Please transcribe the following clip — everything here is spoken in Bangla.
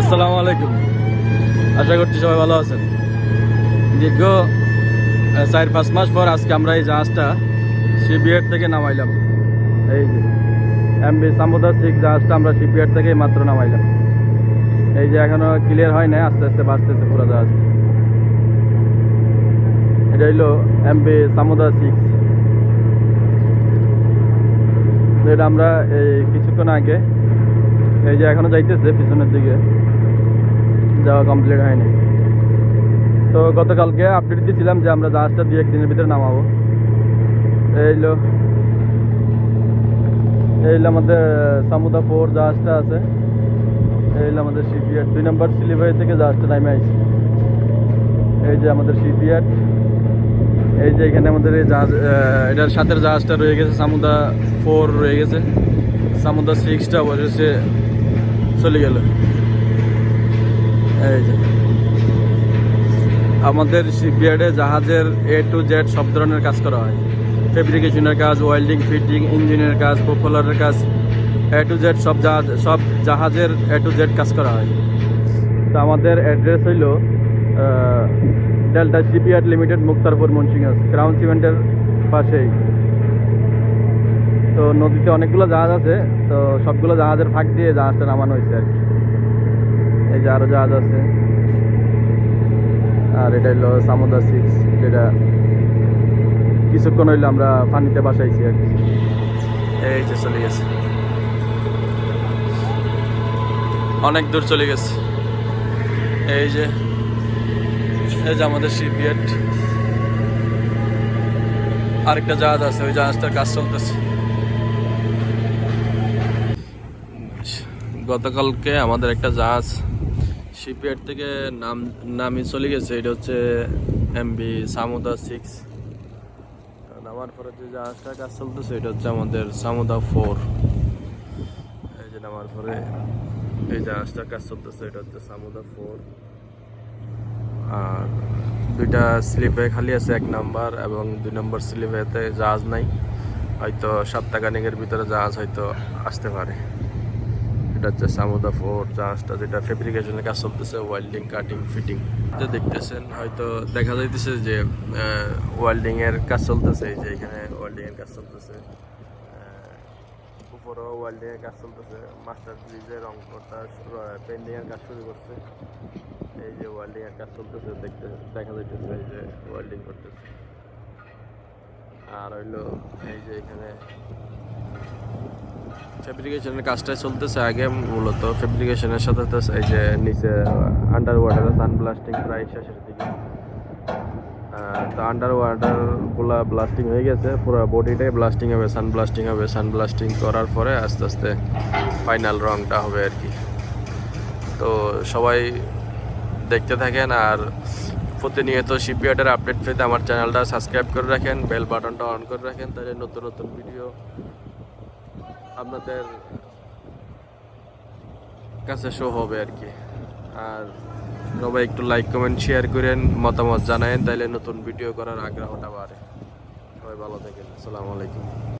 আসসালামু আলাইকুম। আশা করছি সবাই ভালো আছেন। দীর্ঘ চার পাঁচ মাস পর আজকে আমরা এই জাহাজটা শিপইয়ার্ড থেকে নামাইলাম। এই যে, এমবি সামুদা সিক্স জাহাজটা আমরা শিপইয়ার্ড থেকে মাত্র নামাইলাম। এই যে এখনও ক্লিয়ার হয় না আস্তে আস্তে বাঁচতেছে পুরো জাহাজ এটা হইল এমবি সামুদা সিক্স এটা আমরা এই কিছুক্ষণ আগে এই যে এখনও যাইতেছে পিছনের দিকে। যাওয়া কমপ্লিট হয়নি। তো গতকালকে আপডেট দিয়েছিলাম যে আমরা জাহাজটা দুই একদিনের ভিতরে নামাবো। এইলো এইলো আমাদের সামুদা ফোর জাহাজটা আছে। এইলো আমাদের শিপইয়ার্ড দুই নম্বর সিলিভারি থেকে জাহাজটা নামে আইছে। এই যে আমাদের শিপইয়ার্ড এই যে এখানে আমাদের এই জাহাজ এটার সাথের জাহাজটা রয়ে গেছে, সামুদা ফোর রয়ে গেছে। সামুদা সিক্সটা অবশেষে চলে গেল। এই যে। আমাদের শিপইয়ার্ডে জাহাজের এ টু জেড সব ধরনের কাজ করা হয়। ফেব্রিকেশনের কাজ ওয়েল্ডিং ফিটিং ইঞ্জিনের কাজ পপুলারের কাজ। এ টু জেড সব জাহাজ সব জাহাজের এ টু জেড কাজ করা হয়। তো আমাদের অ্যাড্রেস হইল Delta shipyard limited Muktarpur, Munshiganj Crown সিমেন্টের পাশেই। তো নদীতে অনেকগুলো জাহাজ আছে, তো সবগুলো জাহাজের ফাঁক দিয়ে জাহাজটা নামানো হয়েছে আর কি। এই যে আরও জাহাজ আছে। আর এটা হলো সামুদা সিক্স যেটা কিছুক্ষণ হইলে আমরা পানিতে বাসাইছি আর কি। এই যে চলে গেছে। অনেক দূর চলে গেছে। এই যে এই যে আমাদের শিপইয়ার্ড আরেকটা জাহাজ আছে, ওই জাহাজটার কাজ চলতেছে। গতকালকে আমাদের একটা জাহাজ শিপইয়ার্ড থেকে নাম নামি চলে গেছে। এটা হচ্ছে এমবি সামুদা সিক্স নামার পরে যে জাহাজটার কাজ চলতেছে, এটা হচ্ছে আমাদের সামুদা ফোর এই যে নামার পরে এই জাহাজটার কাজ চলতেছে, এটা হচ্ছে সামুদা ফোর আর দুইটা স্লিপে খালি আছে, এক নাম্বার এবং দুই নম্বর স্লিপেতে জাহাজ নাই। হয়তো সপ্তাহখানিকের ভিতরে জাহাজ হয়তো আসতে পারে। এটা হচ্ছে সামুদা ফোর জাহাজটা যেটা ফেব্রিকেশনের কাজ চলতেছে ওয়েল্ডিং কাটিং ফিটিং যে দেখতেছেন, হয়তো দেখা যাইতেছে যে ওয়েল্ডিং এর কাজ চলতেছে, এই যে এখানে ওয়েল্ডিং এর কাজ চলতেছে। উপরেও ওয়েল্ডিং এর কাজ চলতেছে। মাস্টার ব্রিজে রং করতে পেন্ডিং এর কাজ শুরু করছে। এই যে ওয়েল্ডিং এর কাজ চলতেছে, দেখতে, দেখা যাইতেছে এই যে ওয়েল্ডিং করতেছে। আর হইল, এই যে এখানে ফেব্রিকেশনের কাজটা চলতেছে আগে মূলত। ফেব্রিকেশনের সাথে এই যে নিচে আন্ডার ওয়াটারে সান ব্লাস্টিং প্রায় শেষের দিকে। তো আন্ডার ওয়াটারগুলা ব্লাস্টিং হয়ে গেছে, পুরো বডিটাই ব্লাস্টিং হবে সান ব্লাস্টিং হবে। সান ব্লাস্টিং করার পরে আস্তে আস্তে ফাইনাল রংটা হবে আর কি। তো সবাই দেখতে থাকেন আর প্রতিনিয়ত শিপইয়ার্ডের আপডেট পেতে আমার চ্যানেলটা সাবস্ক্রাইব করে রাখেন বেল বাটনটা অন করে রাখেন, তাহলে নতুন নতুন ভিডিও আপনাদের কাছে শো হবে আর কি। আর সবাই একটু লাইক কমেন্ট শেয়ার করেন, মতামত জানায়েন, তাইলে নতুন ভিডিও করার আগ্রহটা বাড়ে। সবাই ভালো থাকেন। আসসালামু আলাইকুম।